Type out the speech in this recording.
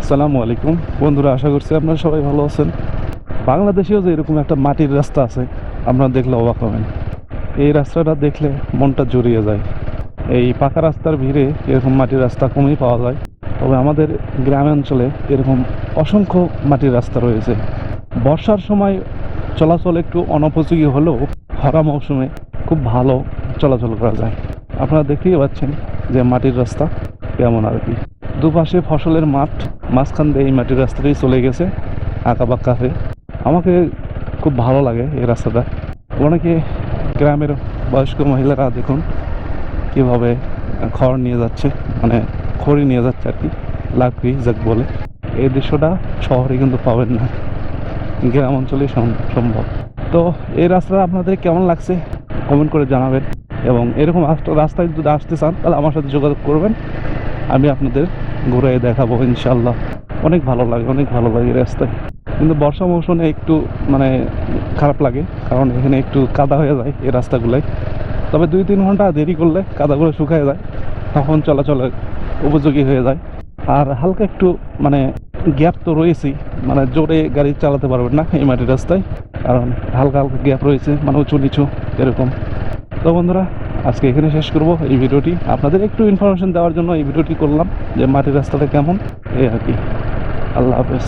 আসসালামু আলাইকুম। বন্ধুরা, আশা করছি আপনারা সবাই ভালো আছেন। বাংলাদেশেও যে এরকম একটা মাটির রাস্তা আছে, আপনারা দেখলে অবাক হবেন। এই রাস্তাটা দেখলে মনটা জড়িয়ে যায়। এই পাকা রাস্তার ভিড়ে এরকম মাটির রাস্তা কমই পাওয়া যায়। তবে আমাদের গ্রামাঞ্চলে এরকম অসংখ্য মাটির রাস্তা রয়েছে। বর্ষার সময় চলাচল একটু অনুপযোগী হলেও খরা মৌসুমে খুব ভালো চলাচল করা যায়। আপনারা দেখতেই পাচ্ছেন যে মাটির রাস্তা কেমন আর কি। দুপাশে ফসলের মাঠ মাঝখান দিয়ে এই মাটির রাস্তাটাই চলে গেছে আঁকা বাঁকা হয়ে আমাকে খুব ভালো লাগে এই রাস্তাটা। অনেকে গ্রামের বয়স্ক মহিলারা দেখুন কীভাবে খড় নিয়ে যাচ্ছে মানে খড়ি নিয়ে যাচ্ছে আর কি, লাকড়ি, যাক বলে। এই দৃশ্যটা শহরে কিন্তু পাবেন না, গ্রাম অঞ্চলেই সম- সম্ভব। তো এই রাস্তাটা আপনাদের কেমন লাগছে কমেন্ট করে জানাবেন এবং এরকম রাস্তায় যদি আসতে চান তাহলে আমার সাথে যোগাযোগ করবেন, আমি আপনাদের ঘুরে দেখাবো ইনশাল্লাহ। অনেক ভালো লাগে, অনেক ভালো লাগে রাস্তায়। কিন্তু বর্ষা মৌসুমে একটু মানে খারাপ লাগে, কারণ এখানে একটু কাদা হয়ে যায় এই রাস্তাগুলোয়। তবে দুই তিন ঘণ্টা দেরি করলে কাদাগুলো শুকায় যায়, তখন চলাচলের উপযোগী হয়ে যায়। আর হালকা একটু মানে গ্যাপ তো রয়েছেই মানে জোরে গাড়ি চালাতে পারবেন না এই মাটির রাস্তায়, কারণ হালকা হালকা গ্যাপ রয়েছে মানে উঁচু নিচু এরকম। তো বন্ধুরা আজকে এখানে শেষ করব। এই ভিডিওটি আপনাদের একটু ইনফরমেশন দেওয়ার জন্য এই ভিডিওটি করলাম যে মাটির রাস্তাটা কেমন। এই আর কি। আল্লাহ হাফেজ।